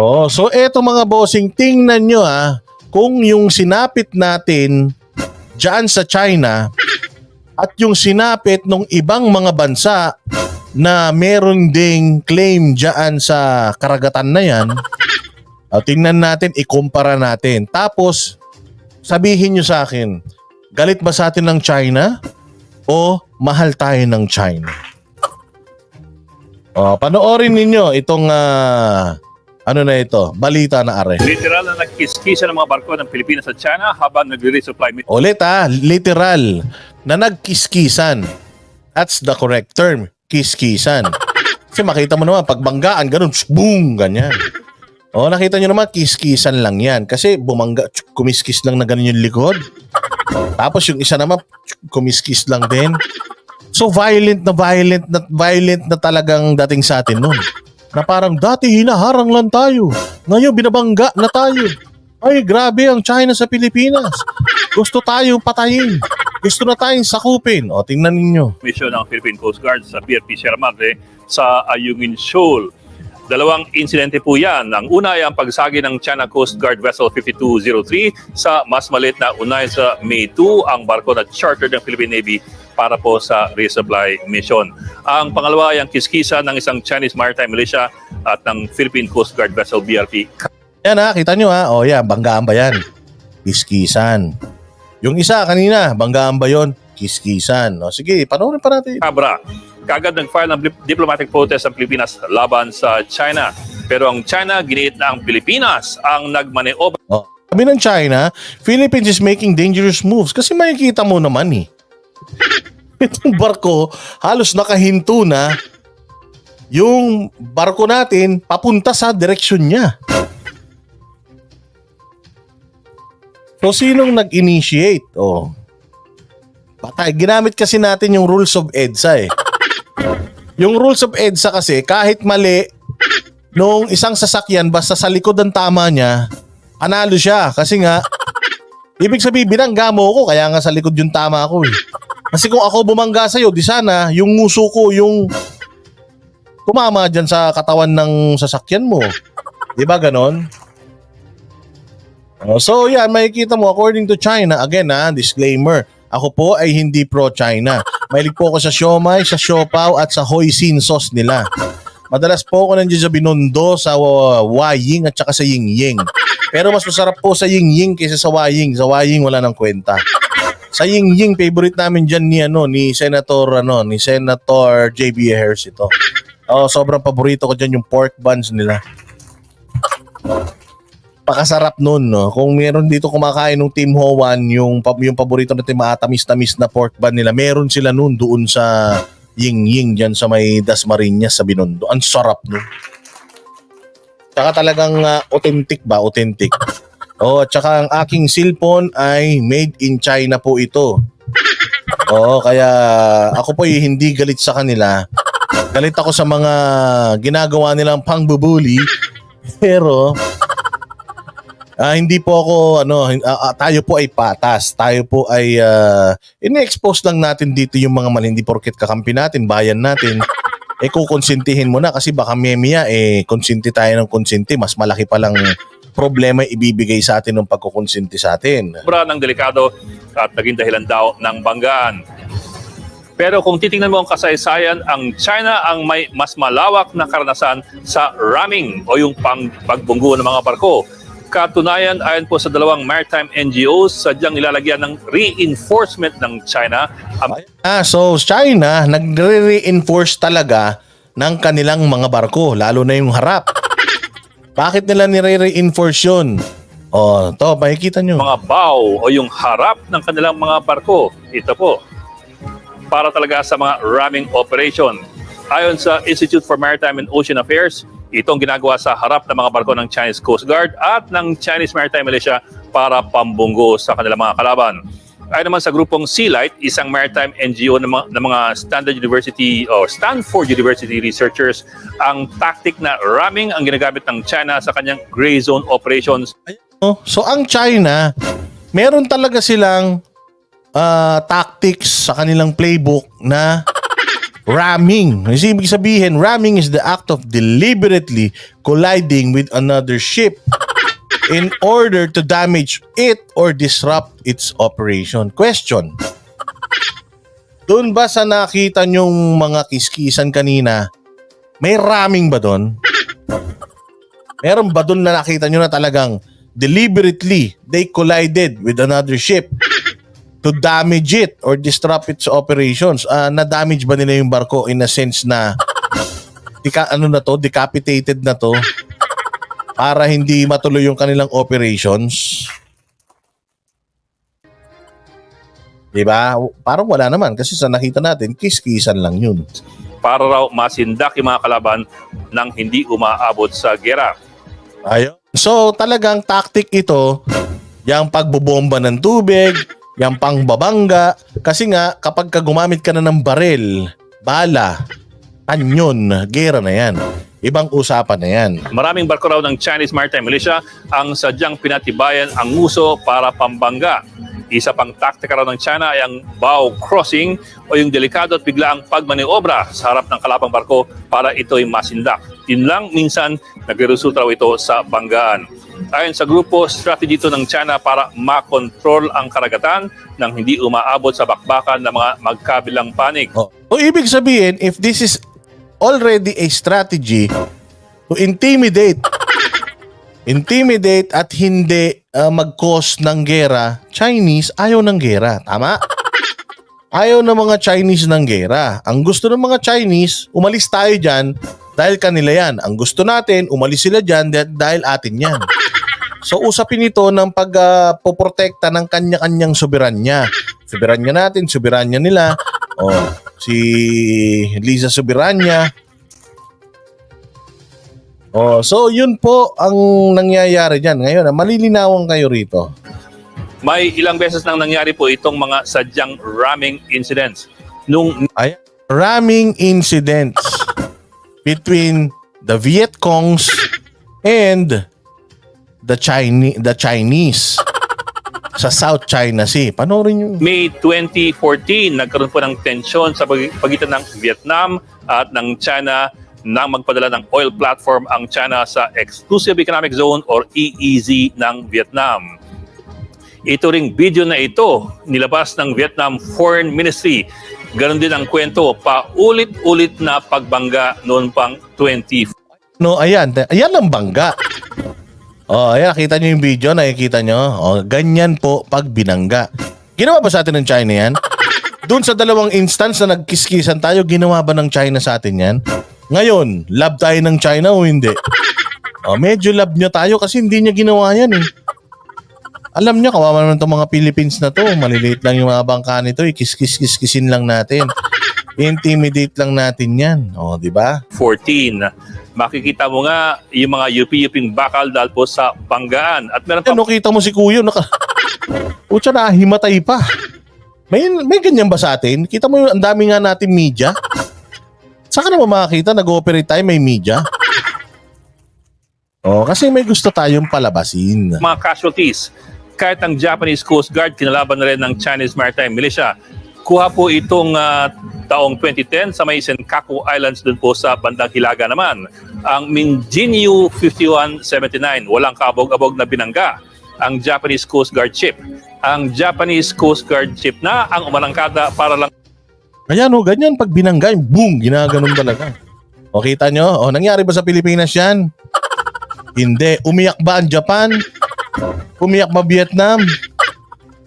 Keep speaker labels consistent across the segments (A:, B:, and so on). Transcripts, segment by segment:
A: Oh, so eto mga bossing, tingnan nyo ah, kung yung sinapit natin dyan sa China at yung sinapit ng ibang mga bansa na meron ding claim dyan sa karagatan na yan, ah, tingnan natin, ikumpara natin. Tapos, sabihin nyo sa akin, galit ba sa atin ng China o mahal tayo ng China? Oh, panoorin ninyo itong ah, ano na ito, balita na are.
B: Literal na nagkiskisa ng mga barko ng Pilipinas at China habang nagre-resupply mission
A: Ulit ah, literal na nagkiskisan. That's the correct term, kiskisan. Kasi makita mo naman, pag banggaan, ganun, boom, ganyan. O, nakita nyo naman, kiskisan lang yan. Kasi bumangga, kumiskis lang na ganun yung likod. Tapos yung isa naman, kumiskis lang din. So violent na violent na violent na talagang dating sa atin nun. Na parang dati hinaharang lang tayo. Ngayon binabangga na tayo. Ay grabe ang China sa Pilipinas. Gusto tayong patayin. Gusto na tayong sakupin. O tingnan ninyo.
B: mission ng Philippine Coast Guard sa PRP Sierra Madre sa Ayungin Shoal. Dalawang insidente po yan. Ang una ay ang pagsagi ng China Coast Guard Vessel 5203 sa mas maliit na unay sa May 2, ang barko na chartered ng Philippine Navy para po sa resupply mission. Ang pangalawa ay ang kiskisa ng isang Chinese maritime militia at ng Philippine Coast Guard Vessel BRP
A: Yan ha, kita nyo ha. O yan, banggaan ba yan? Kiskisan. Yung isa kanina, banggaan ba yon? Kiskisan. O sige, panoorin pa natin.
B: Cabra. Kagad nag-file ng dip- diplomatic protest ang Pilipinas laban sa China. Pero ang China, giniit na ang Pilipinas ang nagmaneobra
A: Oh. Sabi ng China, Philippines is making dangerous moves kasi makikita mo naman eh. Itong barko, halos nakahinto na yung barko natin papunta sa direksyon niya. So, sinong nag-initiate? Oh. Patay. Ginamit kasi natin yung rules of EDSA eh. Yung rules of EDSA kasi, kahit mali, nung isang sasakyan, basta sa likod ng tama niya, panalo siya. Kasi nga, ibig sabihin, binangga mo ako, kaya nga sa likod yung tama ko eh. Kasi kung ako bumangga sa'yo, di sana, yung nguso ko, yung tumama dyan sa katawan ng sasakyan mo. Di ba ganon? Oh, so yan, makikita mo, according to China, again ha, disclaimer, ako po ay hindi pro-China. Mahilig po ako sa siomay, sa siopaw at sa hoisin sauce nila. Madalas po ako nandiyan sa Binondo, sa Waying at saka sa Yingying. Pero mas masarap po sa Yingying kaysa sa Waying. Sa Waying wala nang kwenta. Sa Yingying, favorite namin diyan ni ano ni Senator ano ni Senator JB Harris ito. Oh, sobrang paborito ko diyan yung pork buns nila. Pakasarap nun, no? Kung meron dito kumakain ng Team Hoan, yung, yung paborito natin maatamis-tamis na pork bun nila, meron sila nun doon sa Ying Ying dyan sa may Dasmariñas sa Binondo. Ang sarap nun. Tsaka talagang ah, authentic ba? Authentic. Oh, at saka ang aking cellphone ay made in China po ito. Oo, kaya ako po ay hindi galit sa kanila. Galit ako sa mga ginagawa nilang pangbubuli. Pero Ah, hindi po ako ano, ah, tayo po ay patas. Tayo po ay uh, ini-expose lang natin dito yung mga mali hindi porket kakampi natin, bayan natin. Eh kukonsintihin mo na kasi baka memya eh konsinti tayo ng konsinti, mas malaki pa lang problema ibibigay sa atin ng pagkukonsinti sa atin.
B: ng delikado at naging dahilan daw ng banggaan. Pero kung titingnan mo ang kasaysayan, ang China ang may mas malawak na karanasan sa ramming o yung pang pagbunggo ng mga barko. Katunayan, ayon po sa dalawang maritime NGOs, sadyang ilalagyan ng reinforcement ng China
A: Ah, so China nagre-reinforce talaga ng kanilang mga barko, lalo na yung harap. Bakit nila nire-reinforce yun? Oh, to, makikita nyo.
B: mga bow o yung harap ng kanilang mga barko. Ito po. Para talaga sa mga ramming operation. Ayon sa Institute for Maritime and Ocean Affairs, itong ginagawa sa harap ng mga barko ng Chinese Coast Guard at ng Chinese Maritime Militia para pambunggo sa kanilang mga kalaban. Ayon naman sa grupong Sea Light, isang maritime NGO ng mga, ng mga Standard University o Stanford University researchers, ang tactic na ramming ang ginagamit ng China sa kanyang gray zone operations.
A: So ang China, meron talaga silang ah, tactics sa kanilang playbook na ramming. Ibig sabihin, ramming is the act of deliberately colliding with another ship in order to damage it or disrupt its operation. Question. Doon ba sa nakita nyong mga kiskisan kanina, may ramming ba doon? Meron ba doon na nakita nyo na talagang deliberately they collided with another ship to damage it or disrupt its operations? Ah, na-damage ba nila yung barko in a sense na dika, ano na to, decapitated na to para hindi matuloy yung kanilang operations? Diba? Parang wala naman kasi sa nakita natin, kiskisan lang yun.
B: para raw masindak yung mga kalaban nang hindi umaabot sa gera.
A: Ayun. So talagang tactic ito, yung pagbobomba ng tubig, yung pangbabangga, kasi nga kapag ka gumamit ka na ng baril, bala, kanyon, gera na yan. Ibang usapan na yan.
B: Maraming barko raw ng Chinese Maritime Militia ang sadyang pinatibayan ang uso para pambangga. Isa pang taktika raw ng China ay ang bow crossing o yung delikado at biglaang pagmaniobra sa harap ng kalapang barko para ito'y masindak. Yun lang minsan nagresulta raw ito sa banggaan. Ayon sa grupo, strategy ito ng China para makontrol ang karagatan nang hindi umaabot sa bakbakan ng mga magkabilang panig.
A: O, o ibig sabihin, if this is already a strategy to intimidate, intimidate at hindi uh, mag-cause ng gera, Chinese ayaw ng gera. Tama? Ayaw ng mga Chinese ng gera. Ang gusto ng mga Chinese, umalis tayo dyan dahil kanila yan. Ang gusto natin, umalis sila dyan dah- dahil atin yan. So usapin ito ng pagpoprotekta ng kanya-kanyang soberanya. Soberanya natin, soberanya nila. Oh, si Liza Soberanya. Oh, so yun po ang nangyayari diyan. Ngayon, ah, malilinawan kayo rito.
B: May ilang beses nang nangyari po itong mga sadyang ramming incidents. Nung
A: Ay, ramming incidents between the Viet Congs and the Chinese the Chinese sa South China Sea. Panoorin niyo.
B: May 2014, nagkaroon po ng tensyon sa pag- pagitan ng Vietnam at ng China nang magpadala ng oil platform ang China sa Exclusive Economic Zone or EEZ ng Vietnam. Ito ring video na ito, nilabas ng Vietnam Foreign Ministry. Ganon din ang kwento, paulit-ulit na pagbangga noon pang 20
A: No, ayan. Ayan ang bangga. Oh, ayan. Nakita niyo yung video. Nakikita niyo. Oh, ganyan po pag binangga. Ginawa ba sa atin ng China yan? Doon sa dalawang instance na nagkiskisan tayo, ginawa ba ng China sa atin yan? Ngayon, love tayo ng China o hindi? Oh, medyo love niya tayo kasi hindi niya ginawa yan eh. Alam niya, kawawa naman itong mga Philippines na to. Maliliit lang yung mga bangka nito. Ikis-kis-kisin lang natin. Intimidate lang natin yan. O, di ba?
B: 14. Makikita mo nga yung mga UP-UPing bakal dahil po sa banggaan. At meron pa
A: Ano, kita mo si Kuya, naka... Pucha na, himatay pa. May, may ganyan ba sa atin? Kita mo yung ang dami nga natin media? Saan ka naman makakita, nag-ooperate tayo, may media? Oh, kasi may gusto tayong palabasin.
B: mga casualties. Kahit ang Japanese Coast Guard, kinalaban na rin ng Chinese Maritime Militia. Kuha po itong ah, taong 2010 sa may Senkaku Islands dun po sa bandang Hilaga naman. Ang Minjinyu 5179, walang kabog-abog na binangga ang Japanese Coast Guard ship. Ang Japanese Coast Guard ship na ang umarangkada para lang
A: Ayan oh, ganyan pag binangga, boom, ginaganon talaga. O kita nyo, o nangyari ba sa Pilipinas yan? Hindi. Umiyak ba ang Japan? Umiyak ba Vietnam?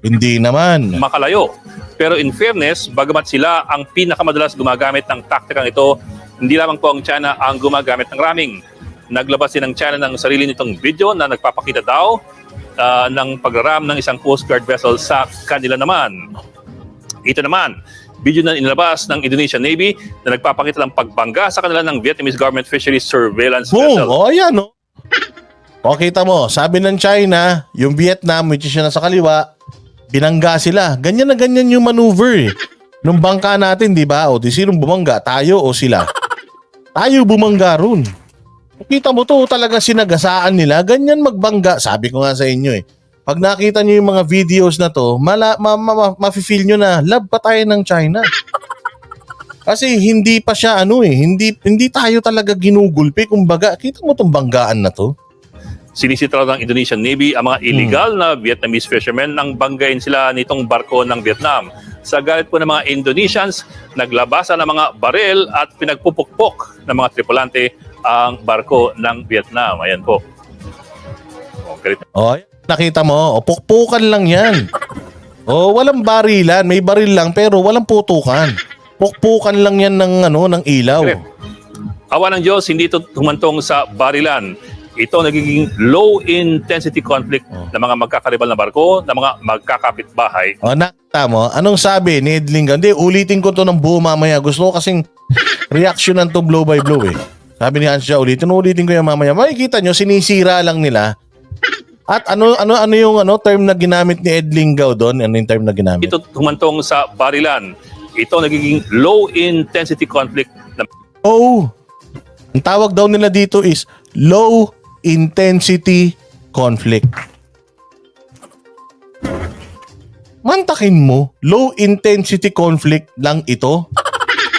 A: Hindi naman.
B: makalayo. Pero in fairness, bagamat sila ang pinakamadalas gumagamit ng taktikang ito, hindi lamang po ang China ang gumagamit ng ramming. Naglabas din ang China ng sarili nitong video na nagpapakita daw ah, ng pagraram ng isang Coast Guard vessel sa kanila naman. Ito naman, video na inilabas ng Indonesian Navy na nagpapakita ng pagbangga sa kanila ng Vietnamese Government Fisheries Surveillance
A: Boom!
B: Vessel.
A: O, ayan, o. O, kita mo, sabi ng China, yung Vietnam, which is yun nasa kaliwa, binangga sila. Ganyan na ganyan yung maneuver eh. Nung bangka natin, di ba? O, di sinong bumangga? Tayo o sila? Tayo bumangga ron. Kita mo to, talaga sinagasaan nila. Ganyan magbangga. Sabi ko nga sa inyo eh. Pag nakita nyo yung mga videos na to, mala, ma, ma, ma, mafe-feel nyo na, love pa tayo ng China. Kasi hindi pa siya ano eh, hindi hindi tayo talaga ginugulpi kumbaga. Kita mo tong banggaan na to?
B: Sinisita raw ng Indonesian Navy ang mga illegal na Vietnamese fishermen nang banggain sila nitong barko ng Vietnam. Sa galit po ng mga Indonesians, naglabasan ng mga baril at pinagpupukpok ng mga tripulante ang barko ng Vietnam. Ayan po. Oh,
A: Oh, nakita mo, o pukpukan lang 'yan. Oh, walang barilan, may baril lang pero walang putukan. Pukpukan lang 'yan ng ano, ng ilaw.
B: Correct. Awa ng Diyos, hindi ito humantong sa barilan. Ito nagiging low-intensity conflict
A: Oh.
B: ng mga magkakaribal na barko, ng mga magkakapitbahay.
A: O, nakita mo, anong sabi ni Ed Lingga? Hindi, ulitin ko to ng buo mamaya. Gusto ko kasing reactionan to blow by blow eh. Sabi ni Hans siya, ulitin, ulitin ko yan mamaya. Makikita nyo, sinisira lang nila. At ano ano ano yung ano term na ginamit ni Ed Linggaw doon? Ano yung term na ginamit?
B: Ito humantong sa barilan. Ito nagiging low-intensity conflict ng
A: Oh, ang tawag daw nila dito is low intensity conflict. Mantakin mo, low intensity conflict lang ito.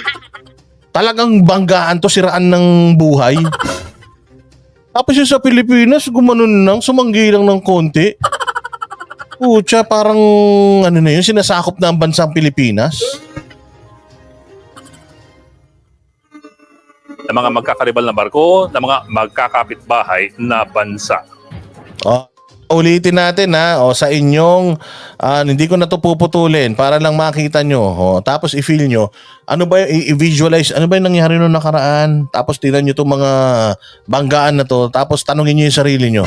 A: Talagang banggaan to siraan ng buhay. Tapos yung sa Pilipinas, gumanon lang, sumanggi lang ng konti. Pucha, parang ano na yun, sinasakop na ang bansang Pilipinas.
B: Ng mga magkakaribal na barko, ng mga magkakapitbahay na bansa.
A: Oh, ulitin natin ha. O sa inyong ah, hindi ko na to puputulin para lang makita nyo. O, tapos i-feel nyo. Ano ba yung i-visualize? Ano ba yung nangyari noong nakaraan? Tapos tingnan nyo itong mga banggaan na to. Tapos tanungin nyo yung sarili nyo.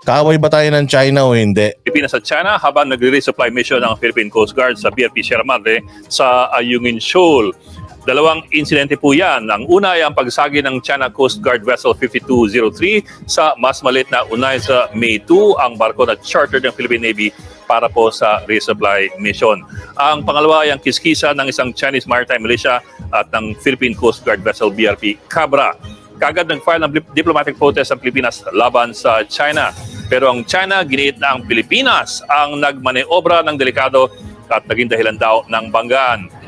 A: Kaway ba tayo ng China o hindi?
B: Pilipinas at China habang nagre-resupply mission ng Philippine Coast Guard sa BFP Sierra Madre sa Ayungin Shoal. Dalawang insidente po yan. Ang una ay ang pagsagi ng China Coast Guard Vessel 5203 sa mas maliit na unay sa May 2, ang barko na chartered ng Philippine Navy para po sa resupply mission. Ang pangalawa ay ang kiskisa ng isang Chinese maritime militia at ng Philippine Coast Guard Vessel BRP Cabra. Kagad nag-file ng dip- diplomatic protest ang Pilipinas laban sa China. Pero ang China, giniit na ang Pilipinas ang nagmaneobra ng delikado at naging dahilan daw ng banggaan.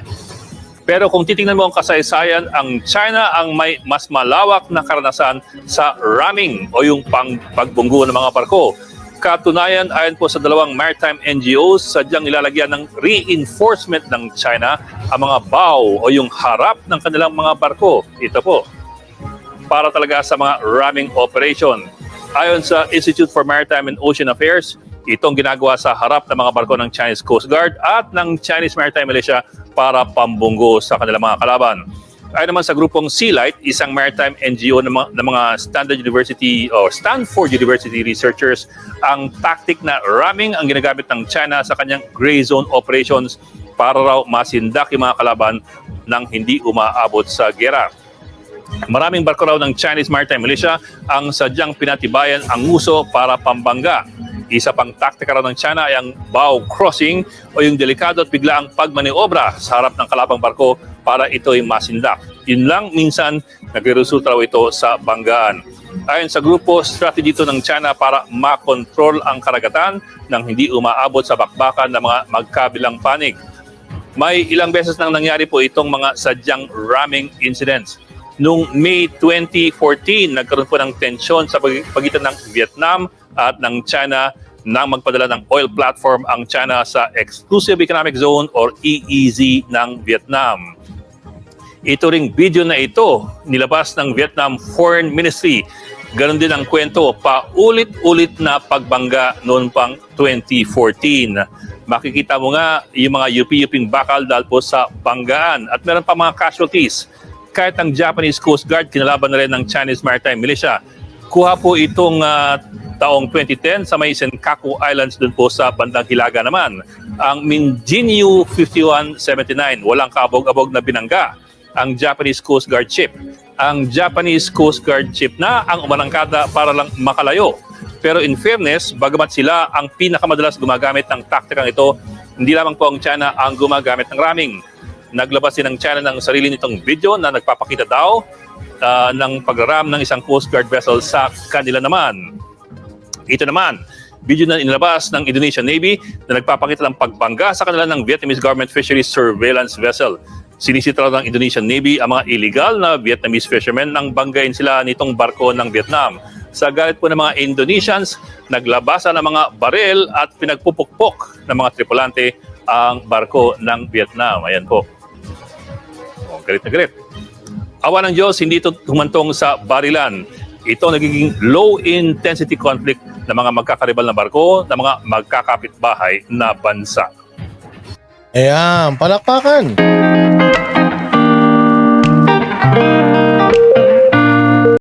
B: Pero kung titingnan mo ang kasaysayan, ang China ang may mas malawak na karanasan sa ramming o yung pang pagbunggo ng mga barko. Katunayan, ayon po sa dalawang maritime NGOs, sadyang ilalagyan ng reinforcement ng China ang mga bow o yung harap ng kanilang mga barko. Ito po, para talaga sa mga ramming operation. Ayon sa Institute for Maritime and Ocean Affairs, itong ginagawa sa harap ng mga barko ng Chinese Coast Guard at ng Chinese Maritime Militia para pambunggo sa kanilang mga kalaban. Ayon naman sa grupong Sea Light, isang maritime NGO ng mga, ng mga Standard University o Stanford University researchers, ang tactic na ramming ang ginagamit ng China sa kanyang gray zone operations para raw masindak yung mga kalaban nang hindi umaabot sa gera. Maraming barko raw ng Chinese Maritime Militia ang sadyang pinatibayan ang uso para pambangga. Isa pang taktika raw ng China ay ang bow crossing o yung delikado at biglaang pagmaniobra sa harap ng kalabang barko para ito'y masindak. Yun lang minsan nagresulta raw ito sa banggaan. Ayon sa grupo, strategy ito ng China para makontrol ang karagatan nang hindi umaabot sa bakbakan ng mga magkabilang panig. May ilang beses nang nangyari po itong mga sadyang ramming incidents. Noong May 2014, nagkaroon po ng tensyon sa pag- pagitan ng Vietnam at ng China nang magpadala ng oil platform ang China sa Exclusive Economic Zone or EEZ ng Vietnam. Ito ring video na ito, nilabas ng Vietnam Foreign Ministry. Ganon din ang kwento, paulit-ulit na pagbangga noon pang 2014. Makikita mo nga yung mga yupi-yuping bakal dahil po sa banggaan at meron pa mga casualties. Kahit ang Japanese Coast Guard, kinalaban na rin ng Chinese Maritime Militia. Kuha po itong ah, taong 2010 sa may Senkaku Islands dun po sa bandang Hilaga naman. Ang Minjinyu 5179, walang kabog-abog na binangga ang Japanese Coast Guard ship. Ang Japanese Coast Guard ship na ang umalangkada para lang makalayo. Pero in fairness, bagamat sila ang pinakamadalas gumagamit ng taktikang ito, hindi lamang po ang China ang gumagamit ng ramming. Naglabas din ng China ng sarili nitong video na nagpapakita daw ah, ng pagram ng isang Coast Guard vessel sa kanila naman. Ito naman, video na inilabas ng Indonesian Navy na nagpapakita ng pagbangga sa kanila ng Vietnamese government fisheries surveillance vessel. Sinisita raw ng Indonesian Navy ang mga illegal na Vietnamese fishermen nang banggain sila nitong barko ng Vietnam. Sa galit po ng mga Indonesians, naglabasan ng mga baril at pinagpupukpok ng mga tripulante ang barko ng Vietnam. Ayan po. Galit na galit. Awa ng Diyos, hindi ito humantong sa barilan. Ito nagiging low-intensity conflict ng mga magkakaribal na barko ng mga magkakapitbahay na bansa.
A: Ayan, palakpakan.